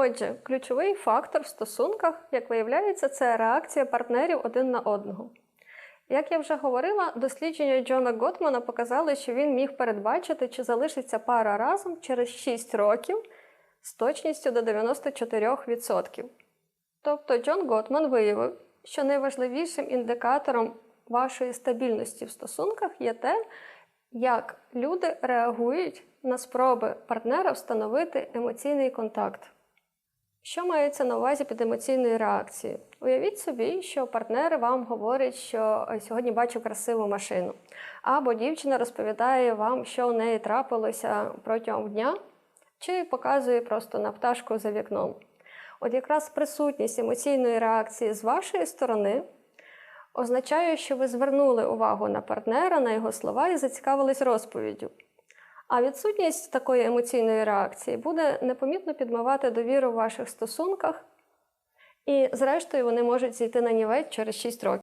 Отже, ключовий фактор в стосунках, як виявляється, це реакція партнерів один на одного. Як я вже говорила, дослідження Джона Готмана показали, що він міг передбачити, чи залишиться пара разом через 6 років з точністю до 94%. Тобто Джон Готман виявив, що найважливішим індикатором вашої стабільності в стосунках є те, як люди реагують на спроби партнера встановити емоційний контакт. Що мається на увазі під емоційною реакцією? Уявіть собі, що партнер вам говорить, що сьогодні бачу красиву машину, або дівчина розповідає вам, що в неї трапилося протягом дня, чи показує просто на пташку за вікном. От якраз присутність емоційної реакції з вашої сторони означає, що ви звернули увагу на партнера, на його слова і зацікавились розповіддю. А відсутність такої емоційної реакції буде непомітно підмивати довіру в ваших стосунках, і, зрештою, вони можуть зійти на нівець через 6 років.